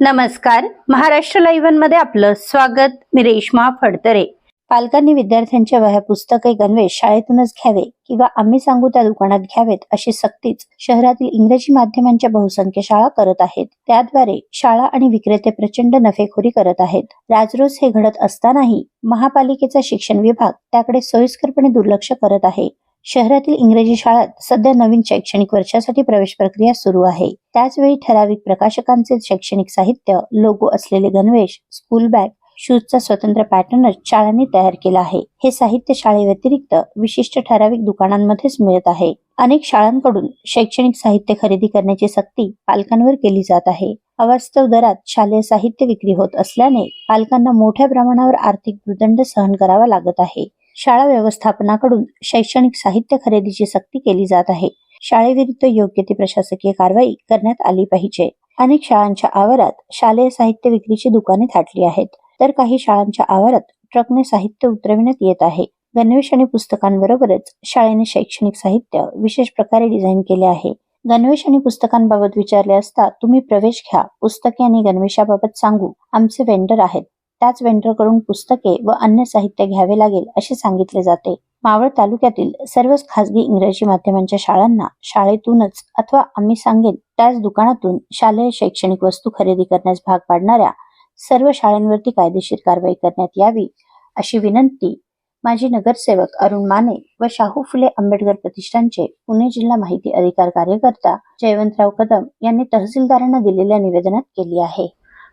नमस्कार. महाराष्ट्र लाईव्हमध्ये आपलं स्वागत. मी रेश्मा फडतरे. पालकांनी विद्यार्थ्यांच्या वह्या पुस्तके गणवेश शाळेतूनच घ्यावे किंवा आम्ही सांगू त्या दुकानात घ्यावेत अशी सक्तीच शहरातील इंग्रजी माध्यमांच्या बहुसंख्य शाळा करत आहेत. त्याद्वारे शाळा आणि विक्रेते प्रचंड नफेखोरी करत आहेत. राजरोज हे घडत असतानाही महापालिकेचा शिक्षण विभाग त्याकडे सोयीस्करपणे दुर्लक्ष करत आहे. शहरातील इंग्रजी शाळात सध्या नवीन शैक्षणिक वर्षासाठी प्रवेश प्रक्रिया सुरू आहे. त्याचवेळी ठराविक प्रकाशकांचे शैक्षणिक साहित्य लोगो असलेले गणवेश स्कूल बॅग शूजचा स्वतंत्र पॅटर्नच शाळांनी तयार केला आहे. हे साहित्य शाळेव्यतिरिक्त विशिष्ट ठराविक दुकानांमध्येच मिळत आहे. अनेक शाळांकडून शैक्षणिक साहित्य खरेदी करण्याची सक्ती पालकांवर केली जात आहे. अवास्तव दरात शालेय साहित्य विक्री होत असल्याने पालकांना मोठ्या प्रमाणावर आर्थिक भूदंड सहन करावा लागत आहे. शाळा व्यवस्थापनाकडून शैक्षणिक साहित्य खरेदीची सक्ती केली जात आहे. शाळेविरुद्ध योग्य ती प्रशासकीय कारवाई करण्यात आली पाहिजे. अनेक शाळांच्या आवारात शालेय साहित्य विक्रीची दुकाने थाटली आहेत. तर काही शाळांच्या आवारात ट्रकने साहित्य उतरविण्यात येत आहे. गणवेश आणि पुस्तकांबरोबरच शाळेने शैक्षणिक साहित्य विशेष प्रकारे डिझाईन केले आहे. गणवेश आणि पुस्तकांबाबत विचारले असता तुम्ही प्रवेश घ्या. पुस्तके आणि गणवेशाबाबत सांगू. आमचे वेंडर आहेत. त्याच वेंडरकडून पुस्तके व अन्य साहित्य घ्यावे लागेल असे सांगितले जाते. मावळ तालुक्यातील सर्वच खासगी इंग्रजी माध्यमांच्या शाळांना शाळेतूनच अथवा आम्ही सांगेन त्याच दुकानातून शालेय शैक्षणिक वस्तू खरेदी करण्यास भाग पाडणाऱ्या सर्व शाळांवरती कायदेशीर कारवाई करण्यात यावी अशी विनंती माजी नगरसेवक अरुण माने व शाहू फुले आंबेडकर प्रतिष्ठानचे पुणे जिल्हा माहिती अधिकार कार्यकर्ता जयवंतराव कदम यांनी तहसीलदारांना दिलेल्या निवेदनात केली आहे.